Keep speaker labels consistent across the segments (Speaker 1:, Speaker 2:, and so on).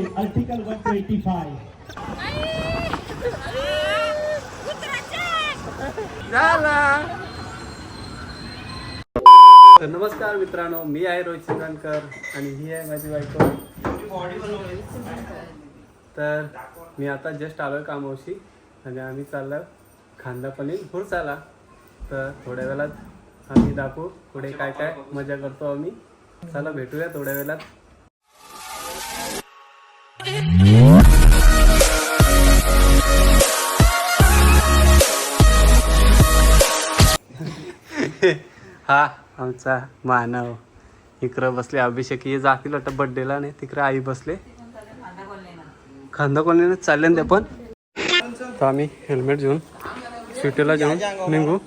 Speaker 1: Article 125.
Speaker 2: झाला. तर नमस्कार मित्रांनो मी आहे रोहित शिंगणकर आणि ही आहे माझी बायको. तर मी आता जस्ट आलोय कामावशी आणि आम्ही चाललो खांदापणी चाला तर थोड्या वेळात आम्ही दाखवू पुढे काय काय मजा करतो आम्ही. चला भेटूया थोड्या वेळात. हा आमचा मानव. इकडं बसले अभिषेक. हे जातील वाटतं बड्डेला नाही तिकडे आई बसले. खांदा कॉलनीनं चालले ना ते पण. तर आम्ही हेल्मेट घेऊन सिटीला जाऊन निघू.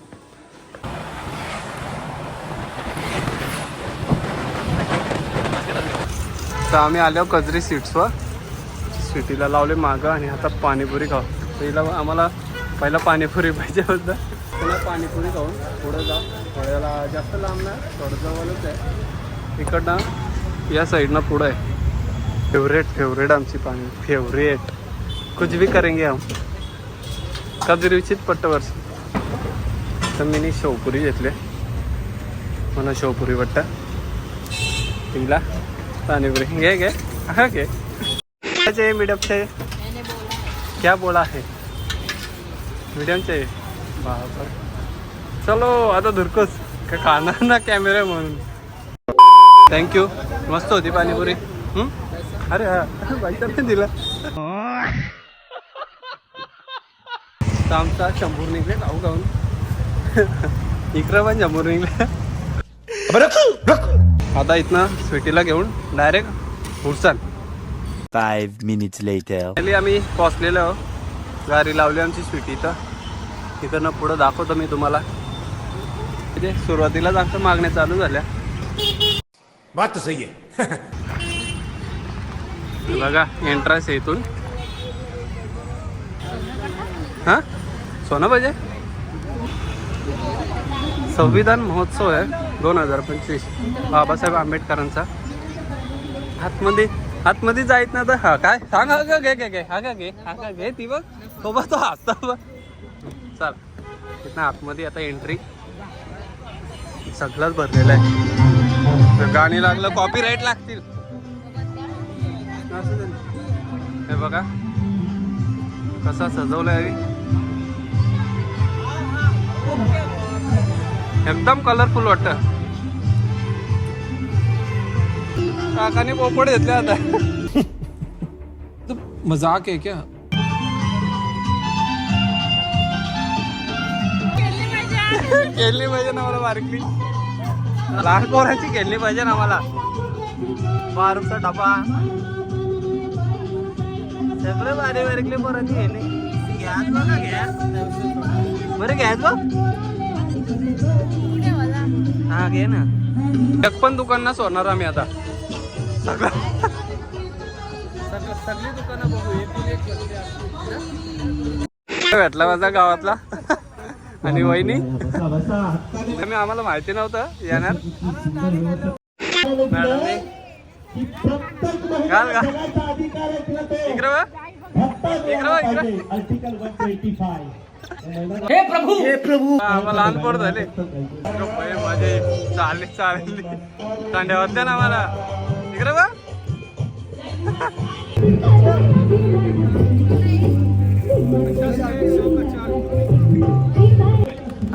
Speaker 2: तर आम्ही आलो कजरी सीट्सवर सिटीला लावले मागं आणि आता पाणीपुरी खाऊ. पहिला आम्हाला पहिला पाणीपुरी पाहिजे होतं. पुन्हा पाणीपुरी खाऊन पुढं जा थोड्याला जास्त लांब नाही थोडं जवळच आहे. इकडनं या साईडनं पुढं आहे. फेवरेट फेवरेट आमची पाणी. फेवरेट कुछ भी करेंगे हम. कजरीचित पट्टवर्ष तर मी शेवपुरी घेतले. मला शेवपुरी वाटतं तिला पाणीपुरी. घे घे. हा घे. क्या चाहिए मीडियम चाहिए क्या बोला है? मीडियम चाहिए बापर. चलो आता धुरकोस. का खाणार ना कॅमेरा म्हणून. थँक्यू मस्त होती पाणीपुरी. अरे हा बाईचा पण दिला आमचा शंभूर निघले गाऊ गाऊन इकडं पण शंभूर निघले. आता इथनं स्वीटीला घेऊन डायरेक्ट उडसान.
Speaker 3: Five minutes later.
Speaker 2: पहिली आम्ही पोचलेलो आहो. गाडी लावली आमची स्वीटी इथं. इकडनं पुढं दाखवतो मी तुम्हाला. इथे सुरुवातीलाच आमच्या मागण्या चालू झाल्या.
Speaker 4: बात तो सही है
Speaker 2: हे बघा एंट्रन्स आहे इथून. हा? सोनं पाहिजे? संविधान महोत्सव आहे दोन हजार पंचवीस. बाबासाहेब आंबेडकरांचा. आतमध्ये आतमध्ये जायत ना तर हा काय? सांग हा का घे घे घे हा का घे हा का घे ती बघ. तो बघ तो हसता बघ. चाल. तिथनं आतमध्ये आता एंट्री सगळंच भरलेलं आहे. तर गाणी लागलं कॉपी राईट लागतील. हे बघा. कसा आहे एकदम कलरफुल वाटतं. काकाने पोपट घेतले आता.
Speaker 5: मजाक है क्या?
Speaker 2: खेळली पाहिजे ना मला बारकली लहान पोरांची खेळली पाहिजे ना मला. बारूचा डबा सगळे बारी बारीकले पोरांची खेळली. गॅस बघा गॅस बरं गॅस बघ. हा घे ना. एक पण दुकान ना सोडणार आम्ही आता. सगळं सगळं सगळी दुकानं बघू एकूण एक गर्दी असते. भेटला माझा गावातला आणि वहिनी मी आम्हाला माहिती नव्हतं येणार घाल,
Speaker 1: महिला
Speaker 2: घाल.
Speaker 1: जगाचा अधिकार आहे तिला ते
Speaker 2: इकडे बघ.
Speaker 1: हक्क
Speaker 2: इकडे
Speaker 1: द्यायला
Speaker 2: बघ, इकडे.
Speaker 1: पाहिजे. Article 125.
Speaker 2: हा, आम्हाला लहान पोर झाले माझे चालली चालली कांड्या होत्या ना मला इकडे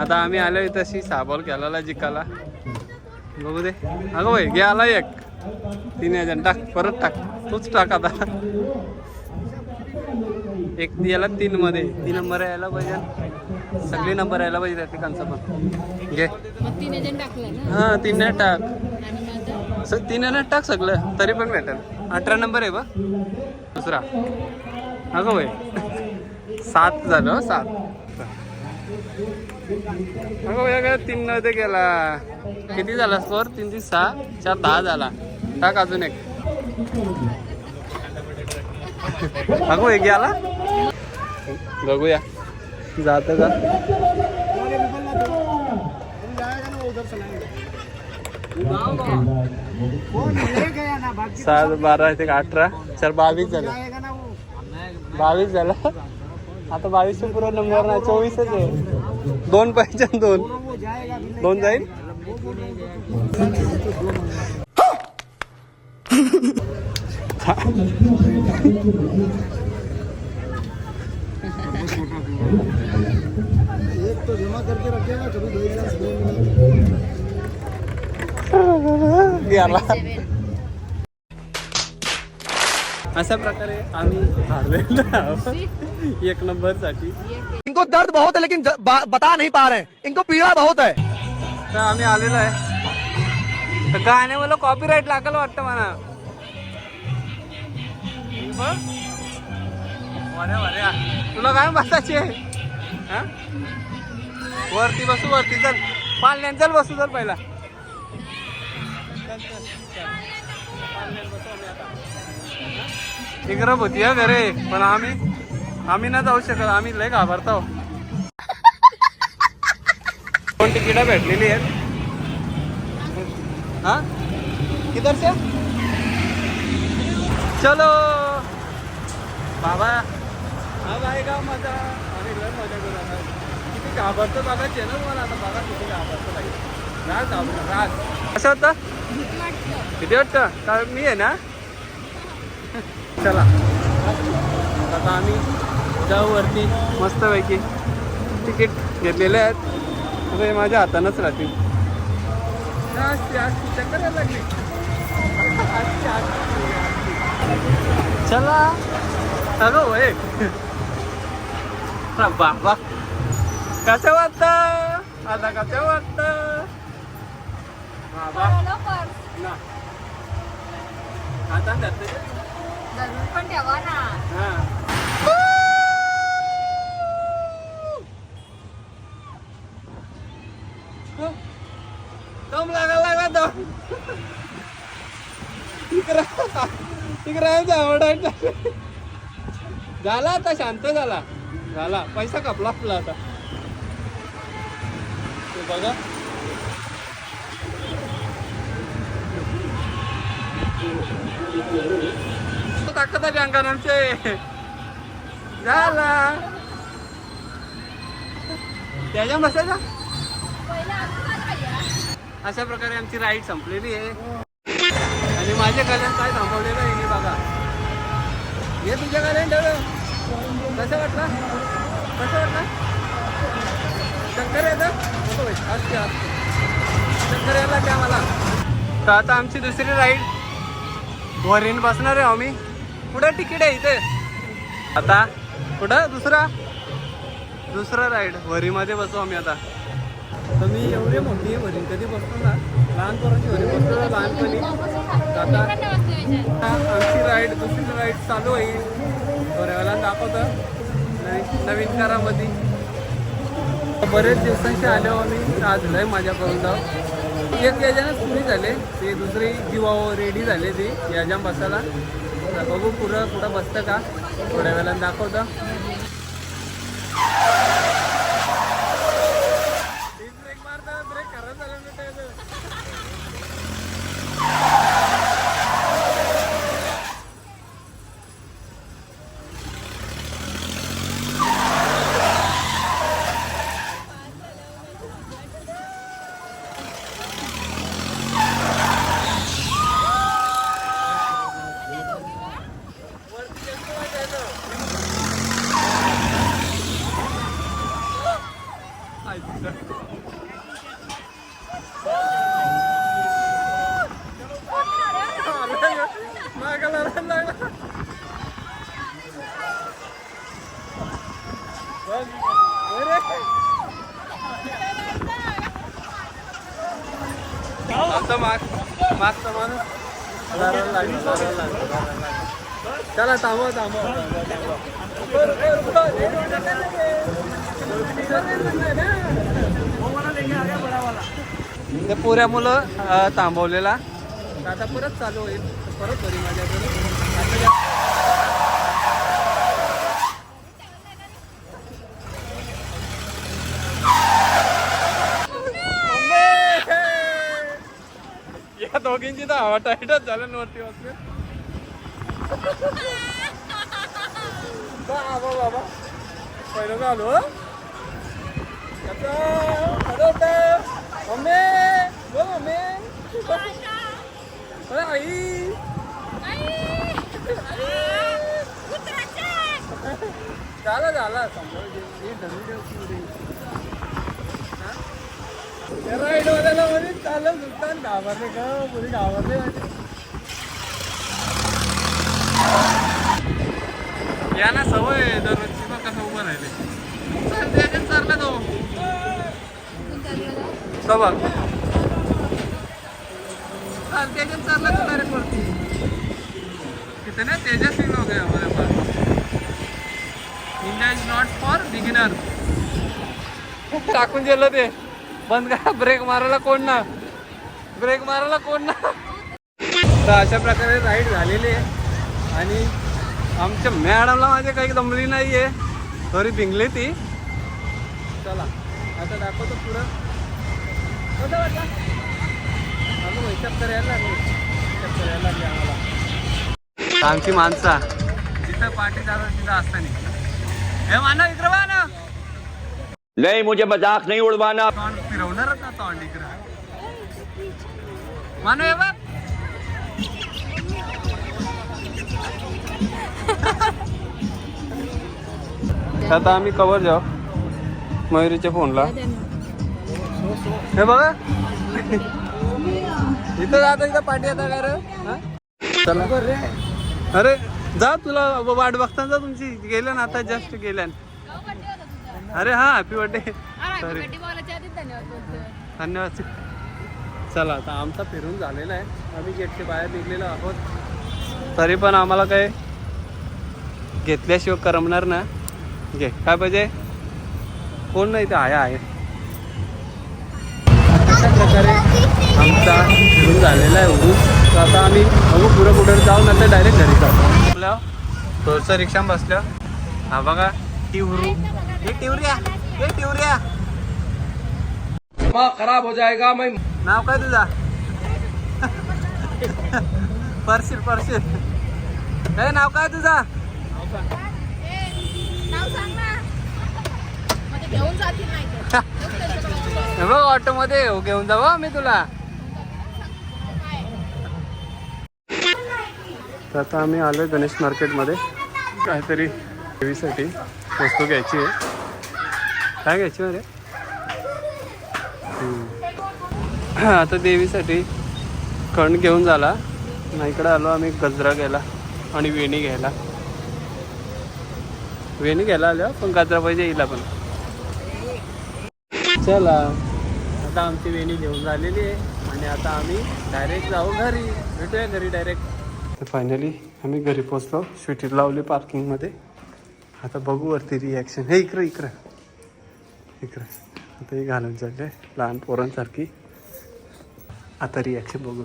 Speaker 2: आता आम्ही आलो तशी साबॉल केला जिकाला. बघू दे. अगं भाई घे आला एक. तीन हजार. टाक परत टाक. तूच टाक आता. एक याला तीन मध्ये. तीन नंबर यायला पाहिजे. सगळे नंबर यायला पाहिजे त्या ठिकाणचं पण. घे.
Speaker 6: तीन
Speaker 2: हा तीन टाक. सर तीन नाही टाक सगळं. तरी पण भेटेल. अठरा नंबर आहे बा. दुसरा. अगं भाई सात झालं हो, सात. अगं भाई तीन नव्हते गेला किती झाला स्कोर तीन तीन सहा. चार दहा झाला. टाक अजून एक. अगो एक गेला. बघूया. जात का? सात बारा ते अठरा चार बावीस झालं बावीस झाला आता बावीस पुरो नंबर नाही चोवीसच आहे दोन पाहिजे दोन। दोन जाईल गेला अशा प्रकारे आम्ही हारलेलो एक नंबरसाठी
Speaker 5: इनको दर्द बहुत है लेकिन बता नहीं पा रहे इनको पीड़ा बहुत है।
Speaker 2: तर आम्ही आलेलो आहे. तर गाणे मला कॉपीराईट लागल वाटतं वऱ्या तुला काय बसायचे हा? वरती बसू वरती चल. पालण्यात चल बसू चल पहिला. इकडं होती हा घरे पण आम्ही आम्ही ना जाऊ शकत आम्ही लय घाबरतो दोन तिकीटं भेटलेली आहेत. हा? किधर से चलो! बाबा. हा आएगा मजा. आम्ही लय मजा करू आता. किती घाबरतो बघायचे ना तुम्हाला आता बघा किती घाबरतो राज कसं होतं? किती वाटतं? का मी आहे ना? चला. आता आम्ही जाऊ वरती मस्तपैकी तिकीट घेतलेले आहेत. आता हे माझ्या हातानंच राहतील. असते चला अगं वय बाबा. कसं वाटतं? आता कसं वाटतं? ना. आता
Speaker 6: पण ठेवा ना.
Speaker 2: हा. दम लागला दम आवडायचा झाला आता शांत झाला. झाला. पैसा कपला आपला आता. तो ताकत ताकद आहे झाला. त्याच्या बसायचा. अशा प्रकारे आमची राईड संपलेली आहे. आणि माझे कल्याण काय थांबवलेलं आहे हे बघा. हे तुझ्या कल्याण ठेवलं. कसं वाटलं? कसं वाटलं? चक्कर येतं असते असते चक्कर यायला त्या मला. तर आता आमची दुसरी राईड बोरीन बसणार आहे आम्ही. कुठं तिकीट आहे इथे? आता कुठं? दुसरा? दुसरा राईड वरीमध्ये बसू आम्ही आता. तर मी एवढी मोठी वरीन कधी बसतो ना? लहानपणाची वरी बसतो ना लहानपणी. आता आमची राईड दुसरी राईड चालू होईल बऱ्याला दाखवतं. नवीन नवीन बरेच दिवसांशी आलो आम्ही. आज लय माझ्यापर्यंत एक याच्यानंच पुरी झाले ते दुसरी जीवा रेडी झाले ते याजाम बसायला. बघू पुढं कुठं बसतं का थोड्या वेळानं दाखवतं ब्रेक मारता ब्रेक खरंच झालं ना त्याचं. मागायला लागला बघ. माग मागचा माणूस. लागला, लागला, चला थांबव थांबव ते पुऱ्या मुलं थांबवलेला. आता परत चालू होईल. परत होईल माझ्याकडे या दोघी दोघींची तर हवा टाईटच झालं ना वरती वाचले बाबा बाबा? पहिलं आलो. मम्मी बोल मम्मी. अरे आई. झालं झालं. समोर घे. हे धरून ठेव पुढे. हा? त्या ride वाल्याला म्हणे, चाललं सुलतान घाबरले का? पुढे घाबरले या ना सवय आहे दररोजची मग कसं उभं राहिले. चालला तो. सबा चाल त्याच्यात चालला तो डायरेक्ट वरती. तिथे ना तेजस्वी लोक आहे हमारे pass. India is not for beginner टाकून गेलं ते. बंद करा ब्रेक मारायला कोण ना? ब्रेक मारायला कोण ना? तर अशा प्रकारे राईड झालेली आहे. आणि आमच्या मॅडमला माझे काही जमली नाही आहे तरी भिंगली ती. चला आता दाखवतो पुढं. कसं वाटलं आम्ही चक्कर यायला लागली. चक्कर यायला लागली आम्हाला. आमची माणसा. जिथं पाठी जातात तिथं असताना. हे मानव इकडं
Speaker 7: नहीं मुझे मजाक नहीं उड़वाना।
Speaker 2: हे बघ. आता आम्ही कवर जाऊ मयुरीच्या फोनला हे बघा. इथं जातो इथं पाठी आता काय रे? चला. अरे जा तुला वाट बघता जा तुमची. गेल्या ना आता जस्ट गेल्या. अरे हा हॅपी बर्थडे सॉरी धन्यवाद चला आता आमचा फिरून झालेला आहे. आम्ही गेटचे बाहेर निघलेलो आहोत. तरी पण आम्हाला काय घेतल्याशिवाय करमणार ना. घे काय पाहिजे? कोण नाही ते आहे आहे. अशा प्रकारे आमचा फिरून झालेला आहे उरूस तर आता आम्ही बघू पुढं कुठं जाऊ नंतर डायरेक्ट घरी जाऊ. आपल्या थोडंसं रिक्षा बसल्या हा बघा टिवरू हे टिवऱ्या. हे टिवऱ्या.
Speaker 5: खराब हो जाएगा मैं
Speaker 2: नाव काय तुझा? परशील परशील. हे नाव काय तुझा?
Speaker 6: हो, घेऊन
Speaker 2: बघ ऑटो मध्ये घेऊन जाऊ मी तुला. तर आता आम्ही आहे गणेश मार्केटमध्ये. काहीतरी देवीसाठी वस्तू घ्यायची आहे. काय घ्यायची अरे आता देवीसाठी कण घेऊन झाला. ना इकडं आलो आम्ही गजरा घ्यायला आणि वेणी घ्यायला. वेणी घ्यायला आल्या पण गजरा पाहिजे येईल पण. चला आता आमची वेणी घेऊन झालेली आहे आणि आता आम्ही डायरेक्ट जाऊ घरी. भेटूया घरी डायरेक्ट तर फायनली आम्ही घरी पोचलो स्वीटी लावली पार्किंगमध्ये आता बघू वरती रिॲक्शन हे इकडं इकडं. इकडं. आता घालून चालले. लहान पोरांसारखी. आता रिॲक्शन बघू.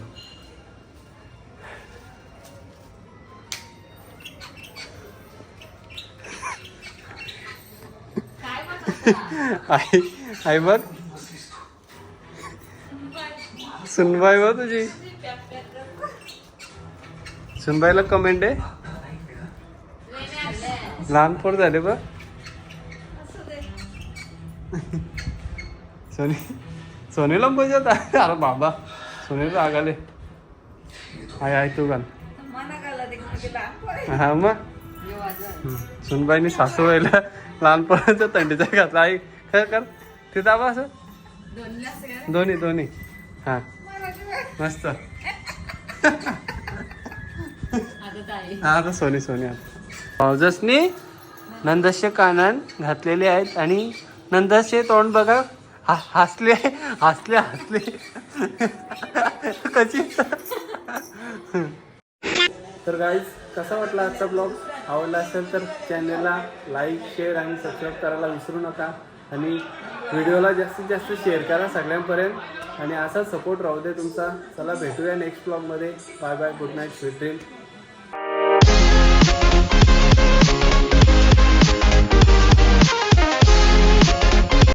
Speaker 2: आई आई बघ. सुनबाई बघ तुझी. सुनबाईला कमेंट आहे लहान पोर झाले बघ. सोनी सोनीला बजात अरे बाबा सोनीला रागाले हाय हाय तू घाल हा मग? सुनबाईने सुनबाईनी सासूबाईला लहानपणाचा थंडीचा घातला. आई खरं कर. ते दाबा असं. दोन्ही दोन्ही. हा. मस्त. हा आता सोनी सोनी आता. पावजसनी कानन घातलेले आहेत आणि नंदसचे तोंड बघा. हा हसले हसले हसले. कशी? तर गाईज कसा वाटला आजचा ब्लॉग आवडला असेल तर चॅनलला लाईक शेअर आणि सबस्क्राईब करायला विसरू नका. आणि व्हिडिओला जास्तीत जास्त शेअर करा सगळ्यांपर्यंत. आणि असा सपोर्ट राहू दे तुमचा. चला भेटूया नेक्स्ट ब्लॉगमध्ये bye bye good night sweet dream